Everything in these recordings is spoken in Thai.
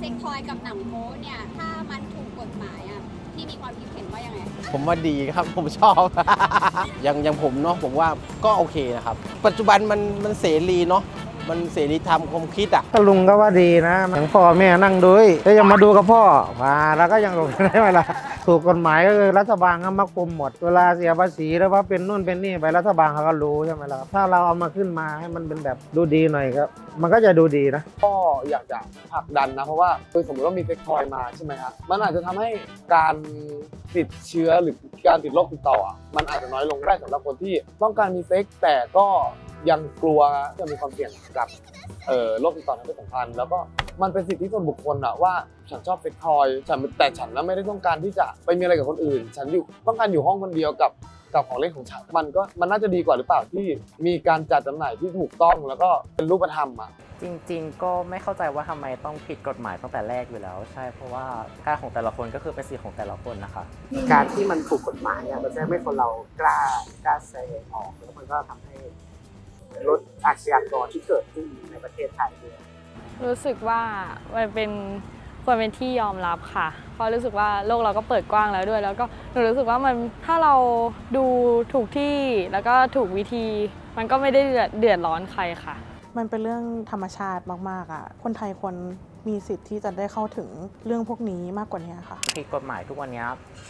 เซ็กทอยกับหนังโป๊เนี่ย ถ้ามันถูกกฎหมายอะที่มีความคิดเห็นว่ายังไง ผมว่าดีครับผมชอบ อย่างอย่างผมเนาะผมว่าก็โอเคนะครับ ปัจจุบันมันมันเสรีเนาะ มันเสรีทำความคิดอะ ก็ลุงก็ว่าดีนะหนังพ่อแม่นั่งดูอีกก็ยังมาดูกับพ่อมาแล้วก็ยังโอเคได้ไหมล่ะถูกกฎหมายก็คือรัฐบาลก็มาคุมหมด เวลาเสียภาษีหรือว่าเป็นนู่นเป็นนี่ไปรัฐบาลเขาก็รู้ใช่ไหมล่ะครับถ้าเราเอามาขึ้นมาให้มันเป็นแบบดูดีหน่อยก็มันก็จะดูดีนะ ก็อยากจะผลักดันนะ เพราะว่าคือสมมติว่ามีเซ็กทอยมาใช่ไหมครับมันอาจจะทำให้การติดเชื้อหรือการติดโรคติดต่ออะมันอาจจะน้อยลงได้สำหรับคนที่ต้องการมีเซ็กแต่ก็ ยังกลัวจะมีความเสี่ยงกับเอ่อโรคติดต่อทางเพศสัมพันธ์แล้วก็มันเป็นสิทธิส่วนบุคคลอะว่าฉันชอบเซ็กทอยฉันแต่ฉันน่ะไม่ได้ต้องการที่จะไปมีอะไรกับคนอื่น ฉันอยู่ต้องการอยู่ห้องคนเดียวกับกับของเล่นของฉันมันก็มันน่าจะดีกว่าหรือเปล่าที่มีการจัดจำหน่ายที่ถูกต้องแล้วก็เป็นรูปธรรมอะจริง ๆ ก็ไม่เข้าใจว่าทำไมต้องผิดกฎหมายตั้งแต่แรกอยู่แล้ว ใช่เพราะว่าการของแต่ละคนก็คือเป็นสิทธิของแต่ละคนนะคะ การที่มันถูกกฎหมายเนี่ยมันจะทำให้คนเรากล้ากล้าแสดงออกแล้วมันก็ทำให้ ลดอาชญากรที่เกิดขึ้นในประเทศไทยด้วยรู้สึกว่ามันเป็นควรเป็นที่ยอมรับค่ะ เพราะรู้สึกว่าโลกเราก็เปิดกว้างแล้วด้วย แล้วก็หนูรู้สึกว่ามันถ้าเราดูถูกที่แล้วก็ถูกวิธี มันก็ไม่ได้เดือดเดือดร้อนใครค่ะ มันเป็นเรื่องธรรมชาติมากๆอะ คนไทยควรมีสิทธิ์ที่จะได้เข้าถึงเรื่องพวกนี้มากกว่านี้ค่ะ ผิดกฎหมายทุกวันนี้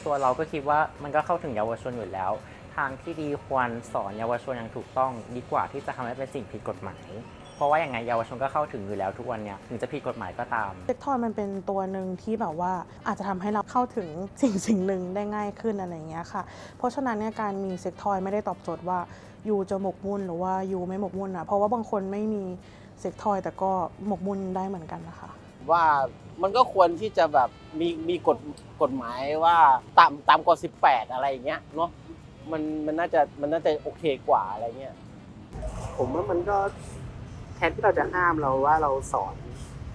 ตัวเราก็คิดว่ามันก็เข้าถึงเยาวชนอยู่แล้ว ทางที่ดีควรสอนเยาวชนอย่างถูกต้อง ดีกว่าที่จะทำให้เป็นสิ่งผิดกฎหมาย เพราะว่าอย่างไงเยาวชนก็เข้าถึงอยู่แล้วทุกวันเนี้ยถึงจะผิดกฎหมายก็ตามเซ็กทอยมันเป็นตัวหนึ่งที่แบบว่าอาจจะทำให้เราเข้าถึงสิ่งสิ่งหนึ่งได้ง่ายขึ้นอะไรอย่างเงี้ยค่ะ เพราะฉะนั้นเนี่ยการมีเซ็กทอยไม่ได้ตอบโจทย์ว่ายูจะหมกมุ่นหรือว่ายูไม่หมกมุ่นอะเพราะว่าบางคนไม่มีเซ็กทอยแต่ก็หมกมุ่นได้เหมือนกันนะคะว่ามันก็ควรที่จะแบบมีมีกฎกฎหมายว่าต่ำต่ำกว่า 18 อะไรอย่างเงี้ยเนาะ มันมันน่าจะมันน่าจะโอเคกว่าอะไรเงี้ยผมว่ามันก็แทนที่เราจะห้ามเราว่าเราสอน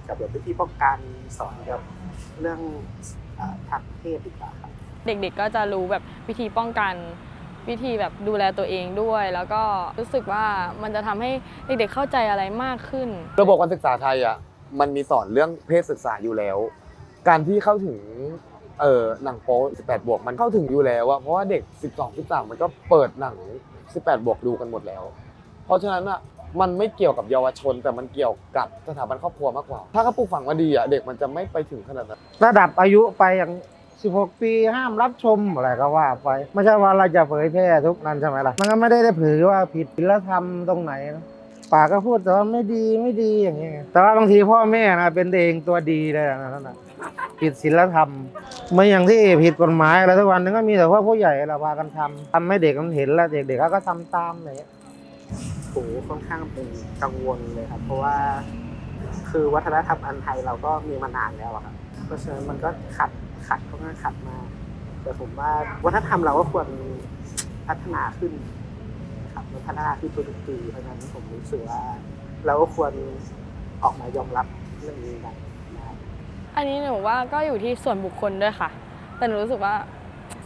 กับแบบวิธีป้องกันสอนกับเรื่องเอ่อทางเพศดีกว่าครับเด็กๆก็จะรู้แบบวิธีป้องกันวิธีแบบดูแลตัวเองด้วย แล้วก็รู้สึกว่ามันจะทำให้เด็กๆเข้าใจอะไรมากขึ้น ระบบการศึกษาไทยอะมันมีสอนเรื่องเพศศึกษาอยู่แล้ว การที่เข้าถึง เออหนังโป๊18 บวกมันเข้าถึงอยู่แล้วอะเพราะว่าเด็ก 12 13 มันก็เปิดหนัง 18 บวกดูกันหมดแล้ว เพราะฉะนั้นอะมันไม่เกี่ยวกับเยาวชน แต่มันเกี่ยวกับสถาบันครอบครัวมากกว่า ถ้าเขาปลูกฝังมาดีอะเด็กมันจะไม่ไปถึงขนาดนั้นระดับอายุไปอย่าง 16 ปีห้ามรับชมอะไรก็ว่าไป ไม่ใช่ว่าเราจะเผยแพร่ทุกนั้นใช่ไหมล่ะ มันก็ไม่ได้ได้เผยว่าผิดศีลธรรมตรงไหนนะปากก็พูดแต่ว่าไม่ดีไม่ดีอย่างเงี้ยแต่ว่าบางทีพ่อแม่นะเป็นเองตัวดีเลยนะนั่นนะ ผิดศีลธรรมไม่อย่างที่ผิดกฎหมายอะไรทุกวันนึงก็มีแต่ว่าผู้ใหญ่เราพากันทำทำให้เด็กมันเห็นแล้วเด็กๆเขาก็ทำตามอะไรอย่างเงี้ยโหค่อนข้างเป็นกังวลเลยครับ เพราะว่า คือวัฒนธรรมอันไทยเราก็มีมานานแล้วครับเพราะฉะนั้นมันก็ขัดขัดค่อนข้างขัดมาแต่ผมว่าวัฒนธรรมเราก็ควรพัฒนาขึ้นครับมันพัฒนาขึ้นทุกๆปีเพราะฉะนั้นผมรู้สึกว่า เราก็ควรออกมายอมรับเรื่องนี้กันะ อันนี้หนูว่าก็อยู่ที่ส่วนบุคคลด้วยค่ะ แต่หนูรู้สึกว่า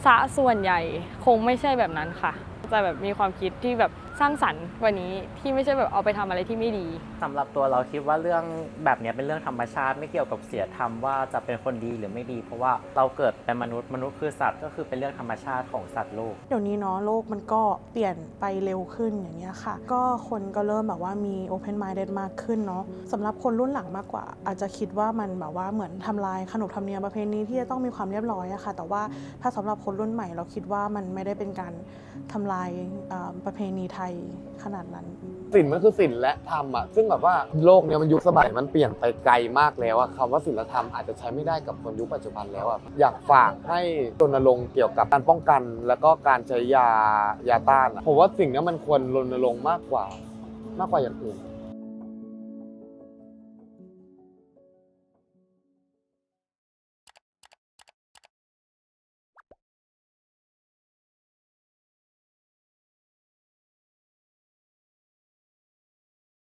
สะส่วนใหญ่คงไม่ใช่แบบนั้นค่ะ จะแบบมีความคิดที่แบบ สร้างสรรค์กว่านี้ที่ไม่ใช่แบบเอาไปทำอะไรที่ไม่ดีสำหรับตัวเราคิดว่าเรื่องแบบนี้เป็นเรื่องธรรมชาติไม่เกี่ยวกับเสียธรรมว่าจะเป็นคนดีหรือไม่ดี เพราะว่าเราเกิดเป็นมนุษย์มนุษย์คือสัตว์ก็คือเป็นเรื่องธรรมชาติของสัตว์โลกเดี๋ยวนี้เนาะโลกมันก็เปลี่ยนไปเร็วขึ้นอย่างเงี้ยค่ะ ก็คนก็เริ่มแบบว่ามี open minded มากขึ้นเนาะสำหรับคนรุ่นหลังมากกว่า อาจจะคิดว่ามันแบบว่าเหมือนทำลายขนบธรรมเนียมประเพณีที่จะต้องมีความเรียบร้อยอะค่ะ แต่ว่าถ้าสำหรับคนรุ่นใหม่เราคิดว่ามันไม่ได้เป็นการทำลายประเพณีไทยขนาดนั้น ศิลป์มันคือศิลป์และธรรมอะซึ่งแบบว่าโลกเนี้ยมันยุคสมัยมันเปลี่ยนไปไกลมากแล้วอะคำว่าศิลธรรมอาจจะใช้ไม่ได้กับคนยุคปัจจุบันแล้วอะอยากฝากให้รณรงค์เกี่ยวกับการป้องกัน แล้วก็การใช้ยายาต้านอะผมว่าสิ่งนี้มันควรรณรงค์มากกว่ามากกว่าอย่างอื่น